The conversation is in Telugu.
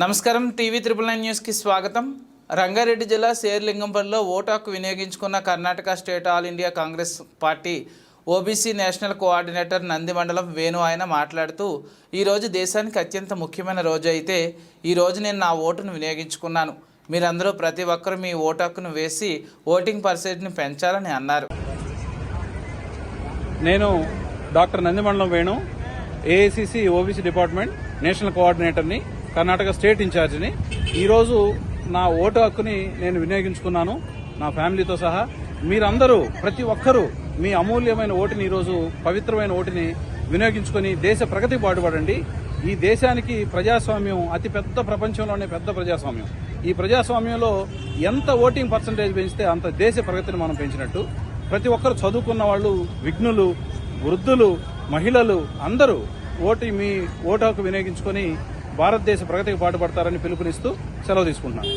నమస్కారం. టీవీ త్రిపుల్ నైన్ న్యూస్కి స్వాగతం. రంగారెడ్డి జిల్లా శేర్లింగంపల్లిలో ఓటాకు వినియోగించుకున్న Karnataka state All India Congress party OBC national coordinator Nandi Mandalam Venu ఆయన మాట్లాడుతూ ఈరోజు దేశానికి అత్యంత ముఖ్యమైన రోజు అయితే ఈరోజు నేను నా ఓటును వినియోగించుకున్నాను. మీరందరూ ప్రతి ఒక్కరూ మీ ఓటాకును వేసి ఓటింగ్ పర్సెంట్ని పెంచాలని అన్నారు. నేను doctor Nandimandalam Venu AICC OBC department national కోఆర్డినేటర్ని Karnataka state ఇన్ఛార్జిని. ఈరోజు నా ఓటు హక్కుని నేను వినియోగించుకున్నాను నా ఫ్యామిలీతో సహా. మీరందరూ ప్రతి ఒక్కరూ మీ అమూల్యమైన ఓటుని ఈరోజు పవిత్రమైన ఓటుని వినియోగించుకొని దేశ ప్రగతి పాటుపడండి. ఈ దేశానికి ప్రజాస్వామ్యం అతి పెద్ద ప్రపంచంలోనే పెద్ద ప్రజాస్వామ్యం. ఈ ప్రజాస్వామ్యంలో ఎంత ఓటింగ్ పర్సంటేజ్ పెంచితే అంత దేశ ప్రగతిని మనం పెంచినట్టు. ప్రతి ఒక్కరు చదువుకున్న వాళ్ళు విఘ్నులు వృద్ధులు మహిళలు అందరూ ఓటు మీ ఓటు హక్కు వినియోగించుకొని భారతదేశ ప్రగతికి పాటుపడతారని పిలుపునిస్తూ సెలవు తీసుకుంటున్నాను.